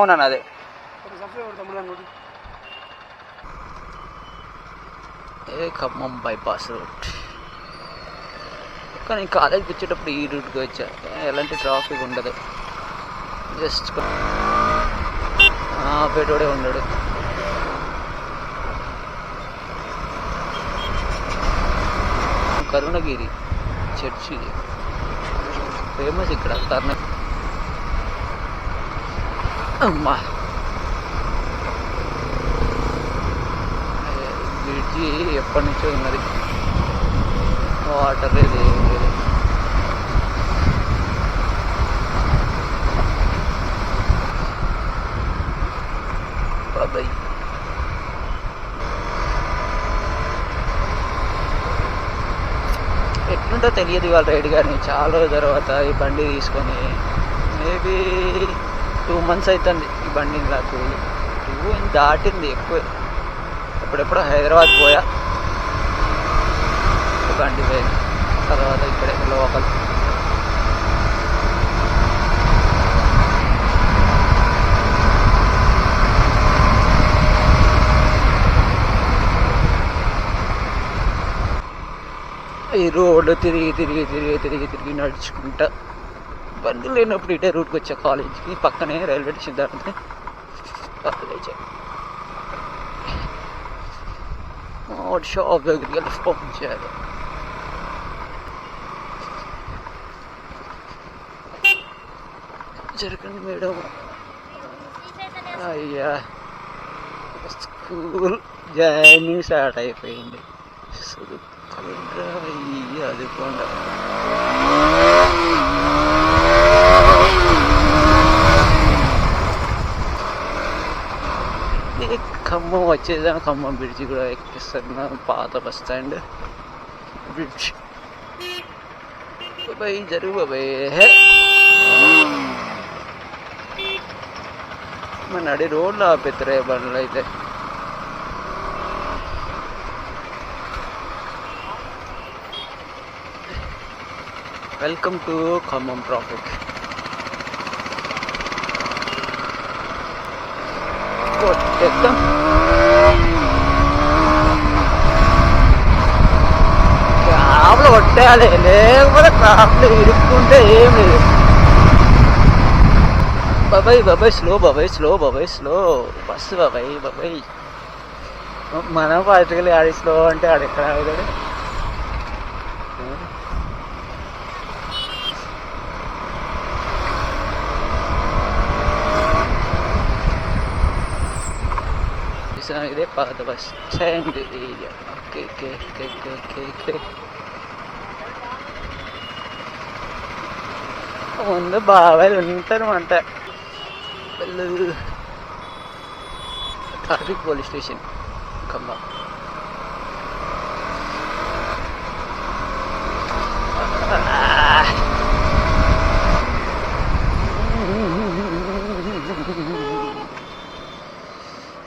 అవునన్న అదే. ఏ Khammam bypass route కానీ కాలేజ్కి వచ్చేటప్పుడు ఈ రూట్కి వచ్చా. ఎలాంటి ట్రాఫిక్ ఉండదు. జస్ట్ పెట్టుడే ఉండడు కరుణగిరి చర్చి. ఫేమస్ ఇక్కడ కర్ణ అమ్మా. బ్రిడ్జి ఎప్పటి నుంచో ఉన్నది వాటర్ లేదు ఏం లేదు. బాబాయ్ ఎట్లుంటో తెలియదు ఇవాళ రైడ్ కానీ. చాలా రోజుల తర్వాత ఈ బండి తీసుకొని మేబీ టూ మంత్స్ అవుతుంది ఈ బండి నాకు టూ దాటింది ఎక్కువ. ఎప్పుడెప్పుడో హైదరాబాద్ పోయా. బండి పోయింది తర్వాత ఇక్కడే లోకల్. ఈ రోడ్డు తిరిగి తిరిగి తిరిగి తిరిగి తిరిగి నడుచుకుంటా. పని లేనప్పుడు ఇటే రూట్కి వచ్చా కాలేజ్కి పక్కనే రైల్వే స్టేషన్ దాటితే కాలేజ్ వాడు షాప్ దగ్గరికి వెళ్ళి ఫోన్ చేయాలి. జరగండి మేడం. అయ్యా స్కూల్ జాయినింగ్ స్టార్ట్ అయిపోయింది. చదువుకుంటా అయ్యా ఖమ్మం వచ్చేదాన్ని ఖమ్మం బ్రిడ్జి కూడా ఎక్కిస్తున్నా పాత బస్ స్టాండ్ బ్రిడ్జ్ బాబాయ్ జరుగు బాబాయ్ హే మన నడి రోడ్లు ఆపెత్తరే బండ్లు అయితే వెల్కమ్ టు ఖమ్మం ట్రాఫిక్ కొట్టేద్దాం క్రాబ్లు కొట్టేయాలి లేకపోతే క్రాబ్లు ఇరుక్కుంటే ఏం లేదు బాబాయ్ బాబాయ్ స్లో బాబాయ్ స్లో బాబాయ్ స్లో బస్సు బాబాయ్ బాబాయ్ మనం పార్టికల్ ఆడి స్లో అంటే ఆడెక్కడ ఎక్కడ ఆగుతాడు చూసాం ఇదే పాత bus stand okay okay okay okay okay okay ముందు బాబాయ్ ఉంటారు అంట ట్రాఫిక్ పోలీస్ స్టేషన్ ఖమ్మం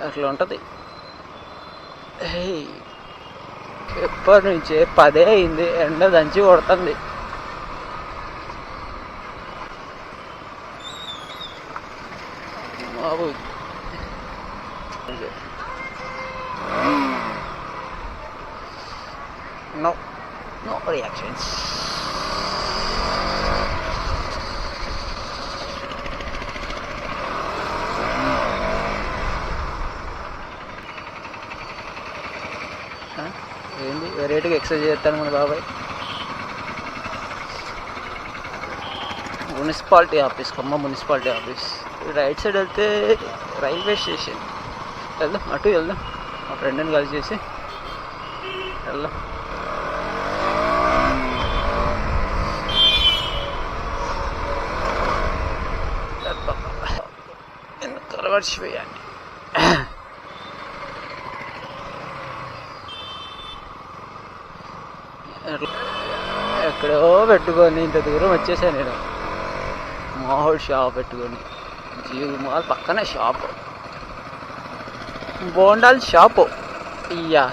అట్లా ఉంటుంది ఎప్పటి నుంచి? పదే అయింది. ఎండ దంచి కొడుతుంది. బాబు. నో నో రియాక్షన్స్ ఏంది ఎక్సర్సైజ్ చేస్తాను మన బాబాయ్ municipality office Khammam municipality office right side వెళ్తే రైల్వే స్టేషన్ వెళ్దాం అటు వెళ్దాం మా ఫ్రెండ్ని కలిసి చేసి వెళ్దాం వెనకాల మర్చిపోయాను ఎక్కడో పెట్టుకొని ఇంత దూరం వచ్చేసాను నేను. మామూలు షాప్ పెట్టుకొని. జీవి మాల్ పక్కనే షాప్. బోండాల్ షాపు. ఇయ్యా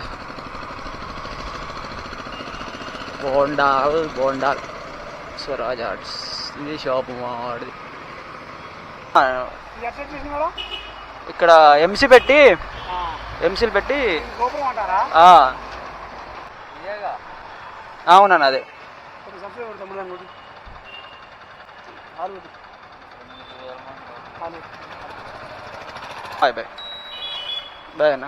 బోండాల్ బోండాల్. స్వరాజ్ ఆర్ట్స్. ఇది షాపు మావాడిది ఇక్కడ ఎంసీ పెట్టి ఎంసీలు పెట్టి. అవునన్న అదే. కొంచెం సబ్సిడీ పెడతాం ముందు అనుకోండి ఆలు ఆలు బాయ్ బాయ్ బాయ్ అన్న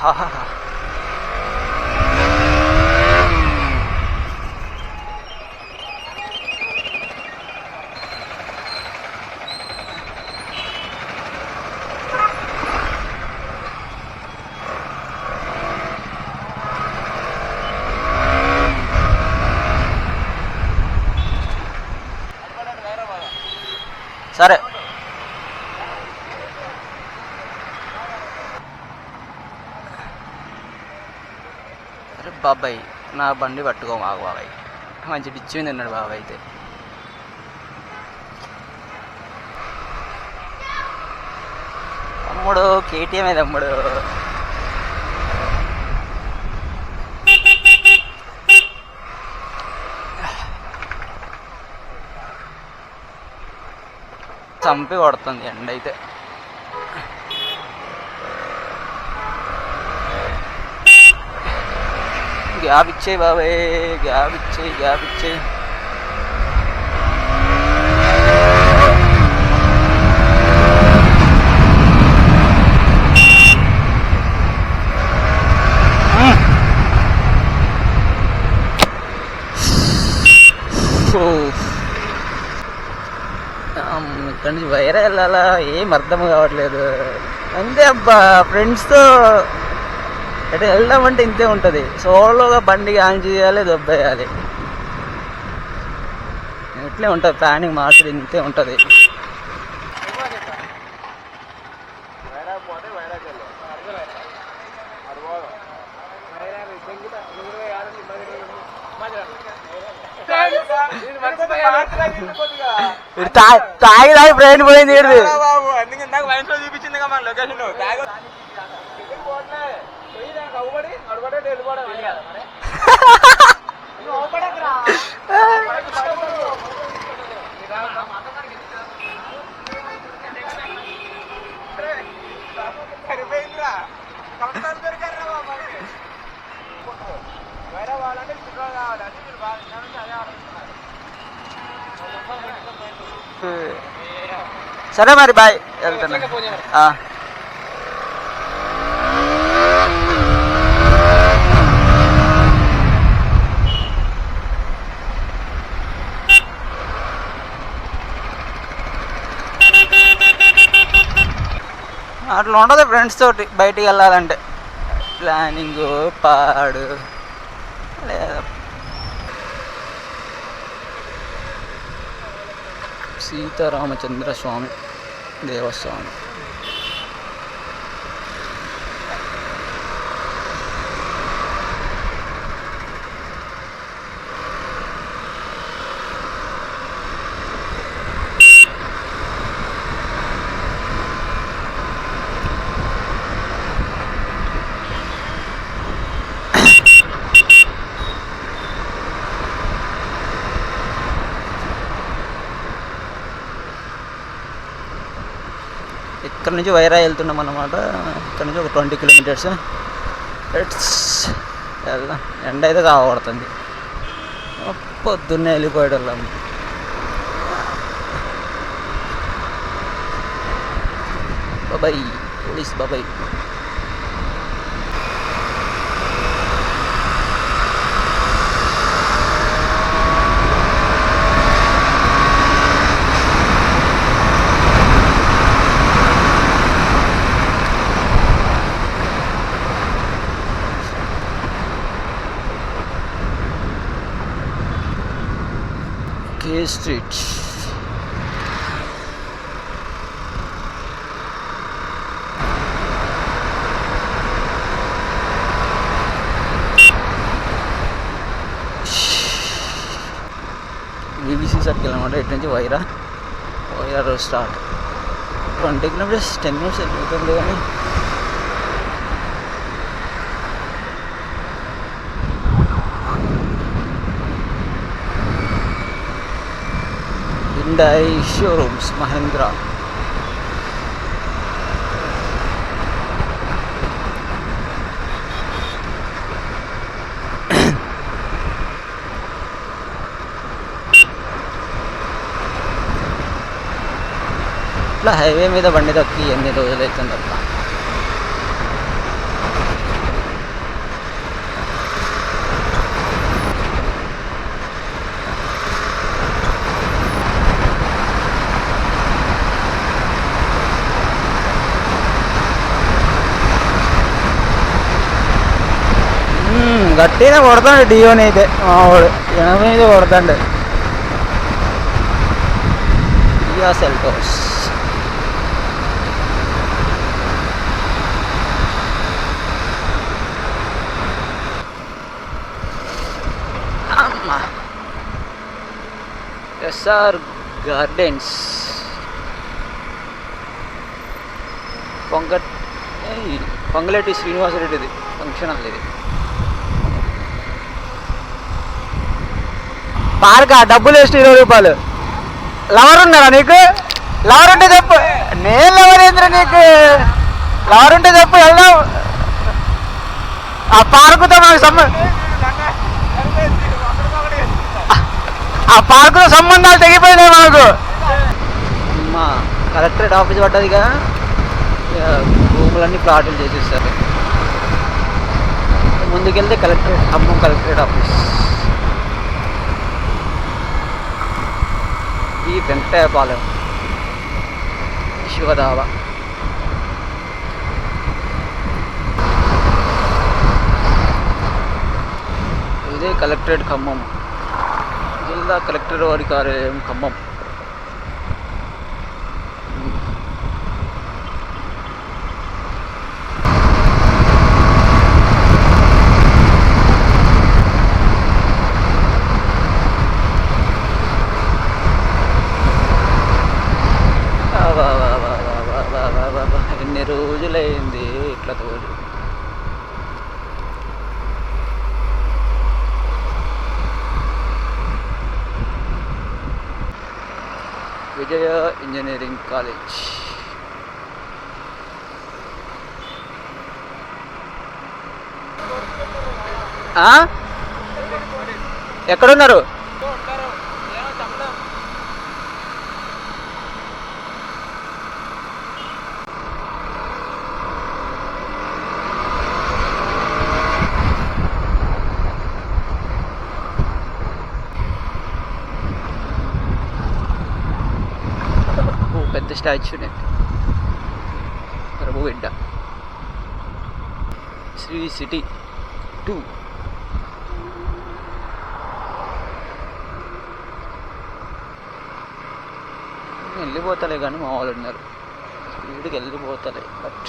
సరే అరే బాబాయ్ నా బండి పట్టుకో మాకు బాబాయ్. మంచి పిచ్చి ఉంది అన్నాడు బాబాయ్ అయితే. తమ్ముడు కేటీఎం తమ్ముడు? చంపి కొడుతుంది ఎండ అయితే గ్యాప్ బాబే బాబాయ్ గ్యాప్ ఇచ్చేయి గ్యాప్ ఇక్కడి నుంచి వెళ్ళాలా ఏం అర్థం కావట్లేదు. అంతే అబ్బా ఫ్రెండ్స్తో ఎటు వెళ్దామంటే ఇంతే ఉంటుంది. సోలోగా బండి ఆన్ చేయాలి దొబ్బేయాలి. ఇట్లే ఉంటుంది ప్లానింగ్ మాత్రం ఇంతే ఉంటుంది. తాగి తాగి బ్రెయిన్ పోయింది ఈడిది. చూపించింది మన లొకేషన్ వేరే వాళ్ళంటే పెట్రోల్ కావాలి అంటే మీరు బాగా ఇక్కడ నుంచి అదే ఆలోచిస్తున్నారు సరే మరి బాయ్ వెళ్తున్నా ఆ. అట్లా ఉండదు ఫ్రెండ్స్ తోటి బయటికి వెళ్ళాలంటే. ప్లానింగ్ పాడు. లేదా సీతారామచంద్ర స్వామి దేవస్వామి. ఇక్కడ నుంచి వైరా వెళ్తున్నాం అన్నమాట. ఇక్కడ నుంచి ఒక ట్వంటీ కిలోమీటర్స్. ఇట్స్ వెళ్దాం ఎండ అయితే కావడుతుంది పొద్దున్నే వెళ్ళిపోయాడు వెళ్ళాము బాబాయ్ పోలీస్ బాబాయ్ కే స్ట్రీట్ బీబీసీ సర్కిల్ అనమాట ఇటు నుంచి Wyra Wyra road start twenty kilometers ten minutes వెళ్ళిపోతుంది కానీ Hyundai showrooms Mahindra ఇట్లా హైవే మీద బండి తొక్కి ఎన్ని రోజులు ಗಟ್ಟಿನೇ ಹೊಡ್ದಂಡು ಡಿಯೋನೇ ಇದೆ ಅವಳು ಎಣಬೆ ಇದು ಹೊಡ್ದಂಡು ಡಿಯೋ ಸೆಲ್ಟೋಸ್ SR Gardens ಪಂಕಟ್ ಪಂಗಲಟಿ ಶ್ರೀನಿವಾಸ ರೆಡ್ಡಿದು ಫಂಕ್ಷನಲ್ಲಿ ಇದೆ పార్క డబ్బులు వేసి ఇరవై రూపాయలు. లవర్ ఉన్నారా నీకు? లవర్ ఉంటే చెప్పు. నేను లవర్ ఏంద్రా నీకు? లవర్ ఉంటే చెప్పు వెళ్దాం. ఆ పార్కుతో మాకు సంబంధం ఆ పార్కుతో సంబంధాలు తెగిపోయినాయి మనకు మా కలెక్టరేట్ ఆఫీస్ పడ్డది కదా. భూములన్నీ ప్లాట్లు చేసేస్తారు ముందుకెళ్తే కలెక్టరేట్ అమ్మం కలెక్టరేట్ ఆఫీస్. ఈ వెంకటాయపాలెం శివదావ ఇదే కలెక్టరేట్ ఖమ్మం. జిల్లా కలెక్టర్ వారి కార్యాలయం ఖమ్మం అబ్బా, అబ్బా, అబ్బా, అబ్బా, అబ్బా, అబ్బా, అబ్బా, అబ్బా. ఎన్ని రోజులైంది ఇట్లా తోడు విజయ ఇంజనీరింగ్ కాలేజ్ ఆ? ఎక్కడున్నారు ఓ ప్రభుబిడ్డ శ్రీ సిటీ టూ వెళ్ళిపోతలే కానీ మా వాళ్ళు ఉన్నారు. స్పీడ్కి వెళ్ళిపోతలే బట్